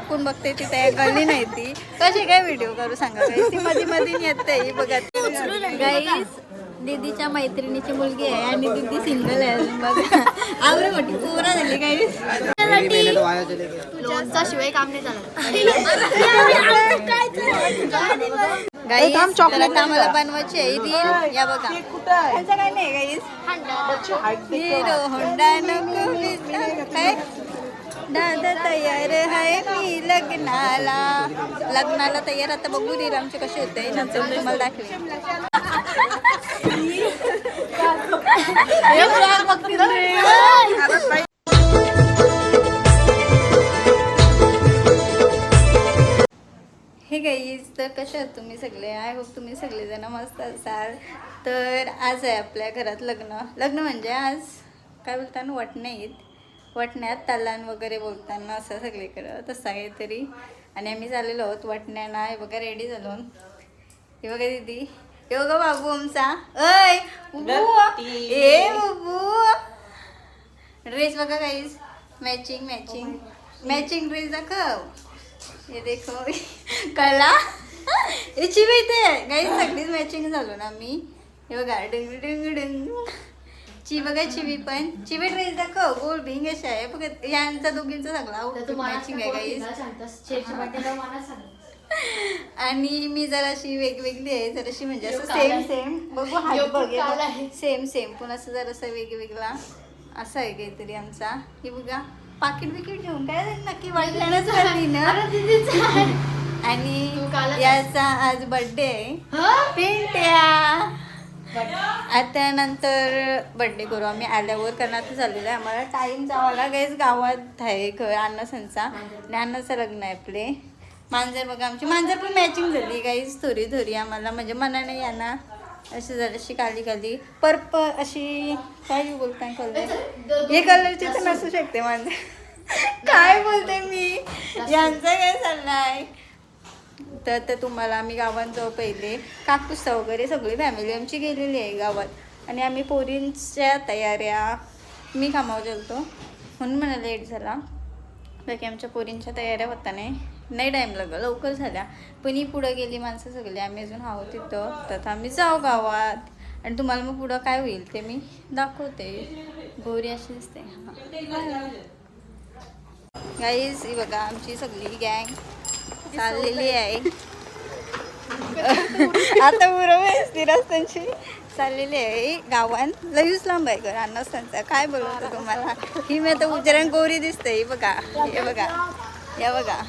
वाकून बघते ती त्या गल्ली नाही ती. कशी काय व्हिडिओ करू सांगा? ती मध्ये मध्ये येते ही बघा गाईस दीदीच्या मैत्रिणीची मुलगी आहे आणि दीदी सिंगल आहे अजून बघा. आवरे मोठी पोरा झाली गाईस शिवाय काम नाही झालं गाईस चॉकलेट आम्हाला बनवायची आहे रील या बघा. काय नाही गाईस हिरो होंडा नको. काय? दादा तयार आहे मी लग्नाला. लग्नाला तयार आता बघू रील आमचे कसे होते. नंतर तुम्हाला दाखवेन. हे गाईज तर कशा आहात तुम्ही सगळे? आय होप तुम्ही सगळेजण मस्त असाल. तर आज आहे आपल्या घरात लग्न. लग्न म्हणजे आज काय बोलताना वटण्यात वटण्यात तालान वगैरे बोलताना असं सगळीकडं तसं काहीतरी आणि आम्ही चाललेलो आहोत वटण्याना. हे बघा रेडी झालो हे बघा दीदी. हे बघा बाबू आमचा. अय ए उबू ड्रेस बघा काहीच मॅचिंग मॅचिंग मॅचिंग ड्रेस दाखव. हे देखो. कळला? याची बाई ते काही सगळीच मॅचिंग झालो ना मी हे बघा डिंग डिंग डिंग. ची बघा चिवी पण. चिवी ड्रेस दाखव गोल भिंग अशा आहे. बघा यांचा दोघींचा सगळा आउटफिट मॅचिंग आहे काही आणि मी जराशी वेगवेगळी आहे जराशी म्हणजे असं सेम सेम बघू बघ सेम सेम पण असं जरासं वेगवेगळा. असं आहे काहीतरी आमचा. हे बघा पाकिट बिकिट घेऊन काय नक्की वाटल्यानंच आणि याचा आज बर्थडे आहे. पिंट्या! आता बड्डे बर्थडे करू. आम्ही आल्यावर करणार तर चाललेलं आहे. आम्हाला टाईम जावा गाईज गावात आहे घर अन्नसनचा आणि अन्नाचं लग्न आहे आपले. मांजर बघा आमची. मांजर पण मॅचिंग झाली गाईज थोडी थोडी आम्हाला. म्हणजे मनाने यांना अशी जराशी काली काली. पर्प अशी काय बोलताय कलर हे कलरची तर नसू शकते मांजर. काय बोलते मी? यांचं काय चाललंय? तर तर तुम्हाला आम्ही गावात जाऊ पहिले. काकूसा वगैरे सगळी फॅमिली आमची गेलेली आहे गावात. आणि आम्ही पोरींच्या तयाऱ्या मी कामावर गेलतो. म्हणून मला लेट झाला. बाकी आमच्या पोरींच्या तयाऱ्या होता नाही. नाही टाईम लागला लवकर झाल्या. पण ही पुढं गेली माणसं सगळी. आम्ही अजून आहोत तिथं. तर आम्ही जाऊ गावात. आणि तुम्हाला मग पुढं काय होईल ते मी दाखवते. गोरी अशी दिसते. हां. गाईज ही बघा आमची सगळी गँग चाललेली आहे. आता बरोबर रस्त्यांची. चाललेली आहे. गावात लयूच लांब आहे घर अन्नस्थानचा काय बोलवतो तुम्हाला? ही मी आता उजरण गोरी दिसते. ही बघा. हे बघा. या बघा.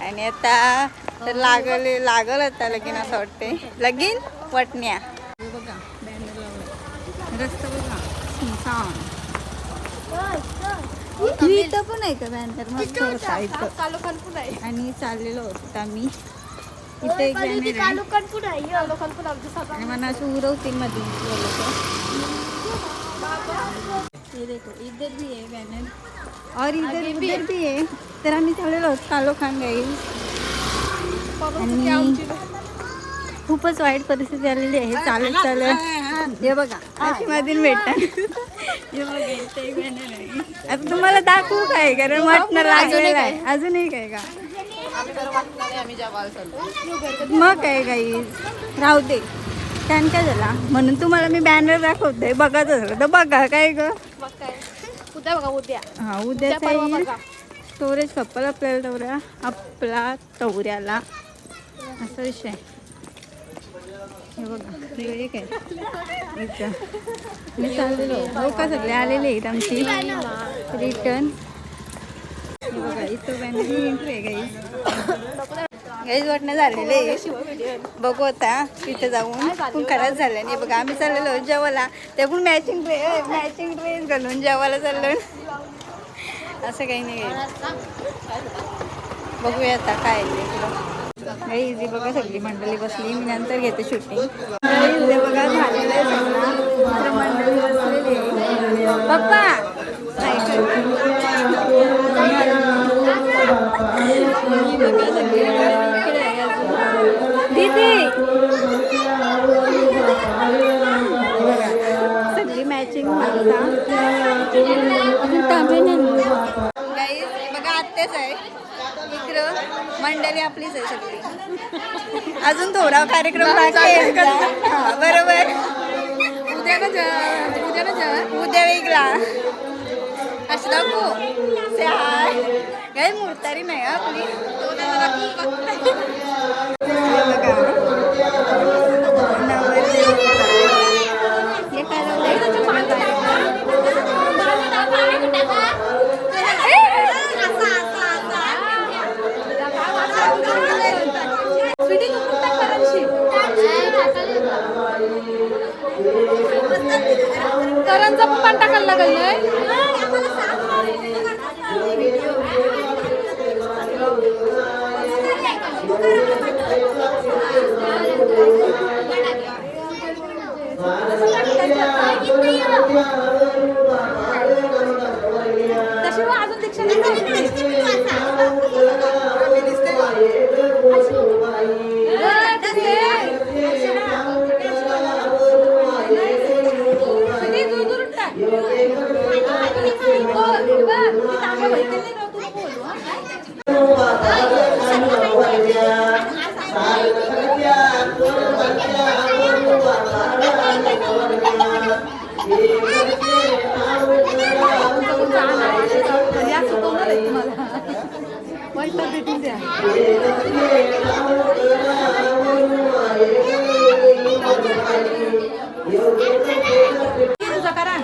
आणि आता लागल लागल आता लगीन असं वाटते लगीन? वटण्या हे बघा बॅनर लावलाय रस्ता बघा सुनसान इथं पण आहे का बॅनर मस्त होता इथं आणि चाललेलो होतो आम्ही. इथे एक बॅनर आहे. आणि मला असं उरवतील मध्ये ये देखो इधर भी है बैनर और इधर भी है. तर आम्ही चाललेलो आहोत आणि खूपच वाईट परिस्थिती आलेली आहे. चालत चालत हे बघा अशी मधील भेटतात. हे आता तुम्हाला दाखवू काय? कारण वाटणं लागलेलं आहे. अजूनही काय का? मग काय काही? राहू दे. त्यान काय झाला. म्हणून तुम्हाला मी बॅनर दाखवते बघायचं झालं तर बघा. काय ग? उद्या बघा उद्या. हा उद्याचा येईल स्टोरेज कप्पल आपल्याला तेवढ्या आपला तवऱ्याला. असा विषय बघा एक आहे मी चाललेलो लोक सगळे आलेले आहेत आमची रिटर्न बघा इथं बॅनर एंट्री आहे गाईज गाईज वाटणं झालेले आहे बघू आता तिथे जाऊन पण खराच झालं नाही बघा आम्ही चाललेलो जेवायला ते. पण मॅचिंग ड्रेस मॅचिंग ड्रेस घालून जेवायला चाललो असं काही नाही बघूया आता काय नाही काही इझी बघा सगळी मंडळी बसली. मी नंतर घेते शूटिंग इथे बघा झालेलं आहे सगळं. मंडळी बसलेली आहे. पप्पा! सगळी मॅचिंग आहे. इकडं मंडळी आपलीच आहे सगळी. अजून थोडा कार्यक्रम बाकी आहे. हा, बरोबर. उद्या ना जा उद्या ना जा. उद्या वेगळा. असं हाय काय मुर्तारी नाही हा आपली. करंजा पण पान टाकायला लागल Yeah मग अजून दीक्षा नाही झाली. किती दूर दूर टाक. हो, बघ, ती तांबे भरतील नाही राव, तू बोल, हा. या सुकवणार आहे तुम्हाला वैताग देतील त्या तुझा करा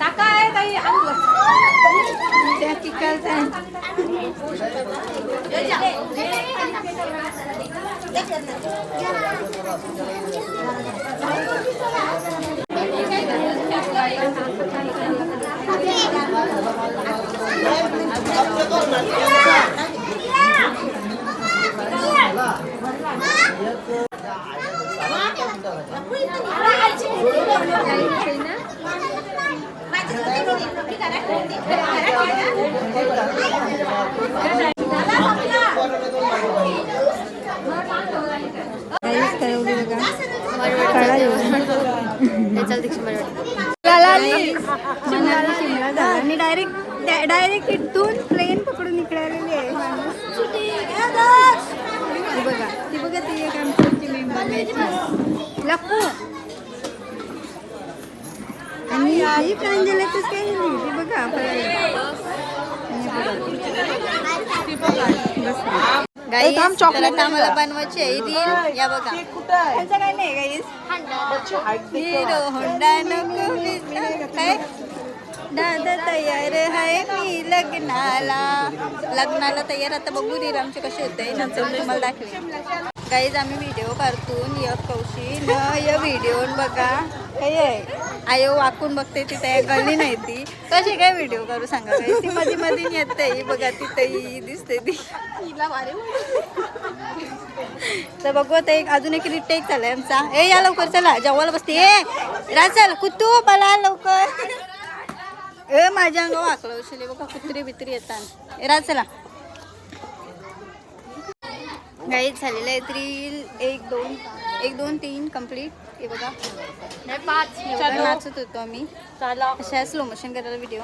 टाका आहे ताई आणलं त्या किकालचा मी डायरेक्ट डायरेक्ट इथून प्लेन पकडून निघालेली आहे. बघा ती बघा ती एक आमची मेंबर लपू. आणि ही प्रांजलाचीच काही नाही. ती बघा गाई चॉकलेट आम्हाला बनवायची आहे रील या बघा. त्यांचं काय नाही गाईस हिरो होंडा नको विसर- काय? दादा तयार आहे मी लग्नाला. लग्नाला तयार आता बघू दे आमचे कसे होते नंतर तुम्हाला दाखवेन. काहीच आम्ही व्हिडिओ काढतून य कौशी न य व्हिडिओ बघा. काही आहे आयो वाकून बघते ती त्या गळली नाही ती. कशी काय व्हिडिओ करू सांगा काही ती मध्ये मध्ये येते बघा तिथे दिसते ती. तर बघू आता एक अजून एक रिटेक झालाय आमचा. ए या लवकर चला. जेवायला बसते. ए राचल कुतू मला लवकर. ए माझ्या अंग वाकलं उशिले बघा कुत्री बित्री येतात ए राज चला. गाईत झालेलं आहे रील एक दोन एक दोन तीन कंप्लीट हे बघा. एवढं नाचत होतो आम्ही. अशा स्लो मोशन करायला व्हिडिओ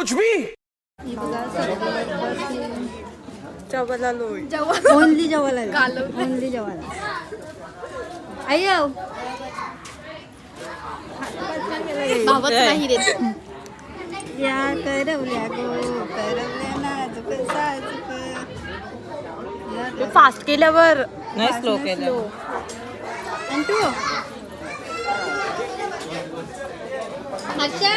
कुछ भी। ओनली ओनली अय्यो भावच नाही देत. या करवल्या गो करवल्या नाजूक साजूक या फास्ट केल्यावर. नाही स्लो केलं आणि तू? हर्षा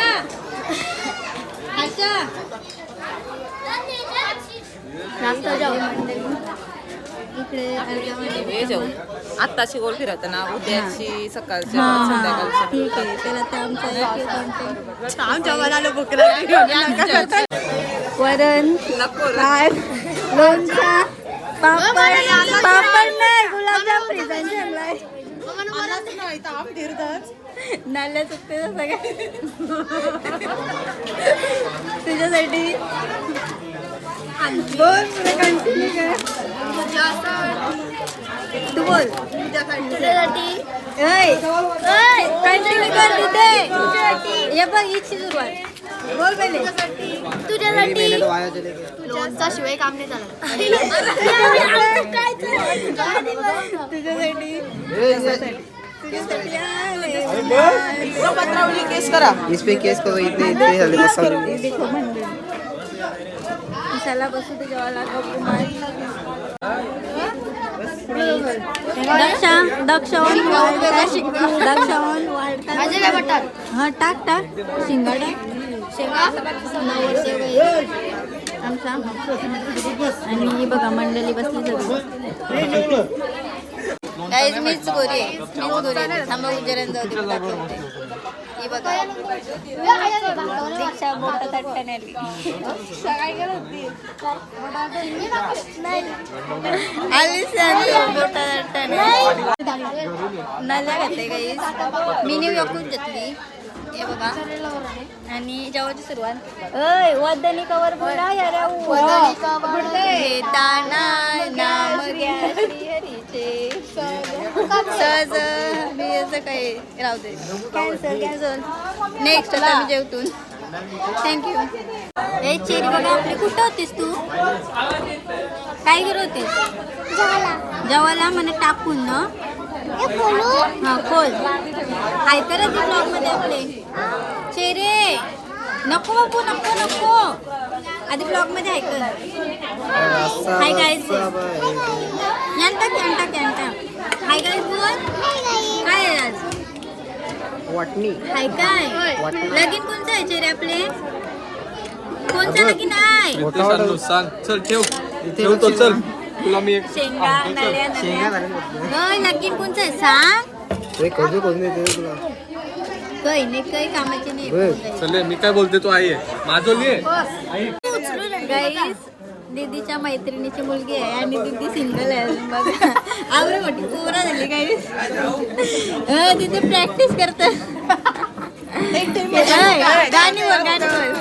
आत्ताची गोल फिरवतं ना उद्याची सकाळची हा हा ठीक आहे. आमच्या मनाला वरण नको भात लोणचा पापड पापड नाही गुलाबजाम नाल्या चुकते सगळ्या तुझ्यासाठी बोल पुढे कंटिन्यू कर. तू बोल. कंटिन्यू कर. तिथे. हे बघ हिची सुरुवात. बोल पहिले. तुझ्यासाठी. लोणचा शिवाय काम नाही तुझ्यासाठी. तुझ्यासाठी. इस पे केस करो इतने इतने साले मसाले बसू मार दक्षा दक्ष दक्ष हा टाक टाक शिंगा टाक शेंगा आमचा आणि बघा मंडळी बसली सगळी गाईज मीच गोरी आहे. मीच गोरी आहे. थांबा उजऱ्यान जाऊ दे दाखवते. ही बघा. दीक्षा आली नल्या घातले मी न्यू यॉर्कून घेतली. हे बघा. आणि जेवायची सुरुवात. अय वदनी कवर बोला यार घेताना नाम घ्या. सहज बियाचं काही राहू दे. कॅन्सल कॅन्सल नेक्स्ट आता मी जेवतून थँक्यू ए चेरी बघा आपली कुठं होतीस तू? काय करत होतीस? जेवायला म्हणे टाकून ना? हा खोल? हाय तर ब्लॉगमध्ये आपले. चेरे नको बाबू नको नको. आधी ब्लॉगमध्ये ऐकल. हाय गाईज यांटा यांटा यांटा हाय गाईज बोल काय आज वाटणी हाय काय लगीन कोणतं आहे चेरे आपले? कोणतं लगीन आहे? सांग चल ठेव. ठेवतो चल. तुला मी एक शेंगा नळ्या शेंगा नळ्या लगीन कोणतं आहे? सांग. ते कधी कोण देते रे तुला. काही नाही काही कामाची नाही. होय. चल मी काय बोलते तू आई आहे. आहे. गाईस दीदीच्या मैत्रिणीची मुलगी आहे आणि दीदी सिंगल आहे अजून बघा. आवरे मोठी पोरा झाली गाईस दीदी प्रॅक्टिस करत. गाणी बोल गाणी बोल.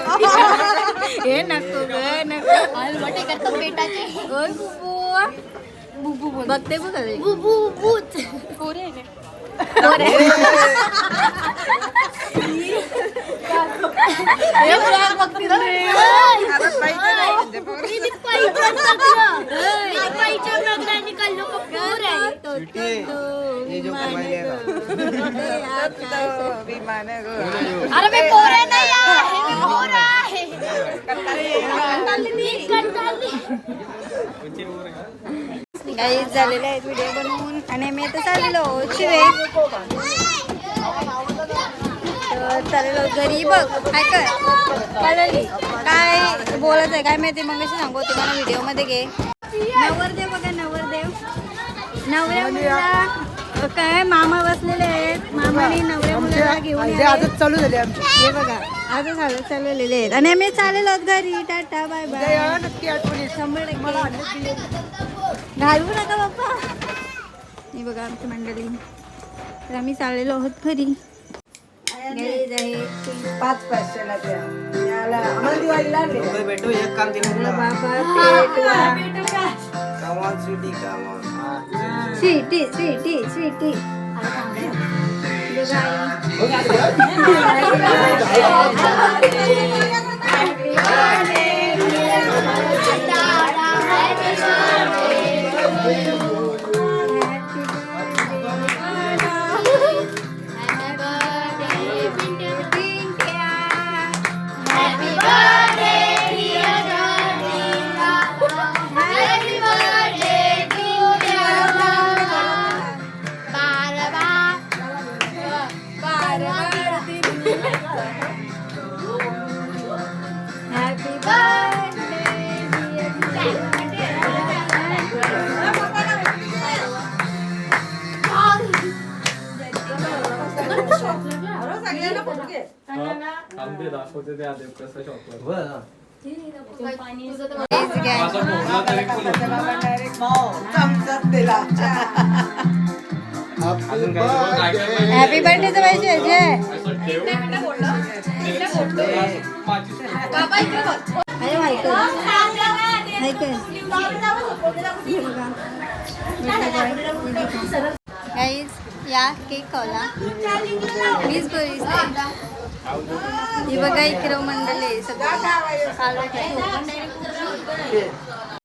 हे नको ग नको. मोठे करतात पेटाचे ओय बुबू बुबू बोल बघते बघ अरे. बुबू बूत पोरे पोरे. विमान अरे मी पोरे नाही आहे मी पोर आहे काही झालेले आहेत व्हिडिओ बनवून. आणि मी तर चाललो शिवे. तर चाललेलो घरी बघ. काय काय चालेल काय बोलत आहे? काय माहिती? मग कशी सांगू तुम्हाला व्हिडिओमध्ये घे. नवरदेव बघा नवरदेव. नवऱ्या मुलीला काय मामा बसलेले आहेत. मामाने नवऱ्या मुलीला घेऊन. आजच चालू झाली आमची. हे बघा आजच झालं चाललेले आहेत. आणि आम्ही चाललेलो आहोत घरी. Tata bye bye. या नक्की आठवणी. शंभर टक्के. घालवू नका बाप्पा हे बघा आमची मंडळी. तर आम्ही चाललेलो आहोत घरी. पाच पाचशेला द्या याला आम्हाला दिवाळीला आणले भेटू एक काम दिलं बाबा पेटवा. स्वीटी स्वीटी स्वीटी बघा आई. हॅपी बर्थडे पाहिजे जय असं ठेव माझी अरे माहिती गाईज या केक खावला मीच बरीच ही बघा इकडं मंडळ सगळं.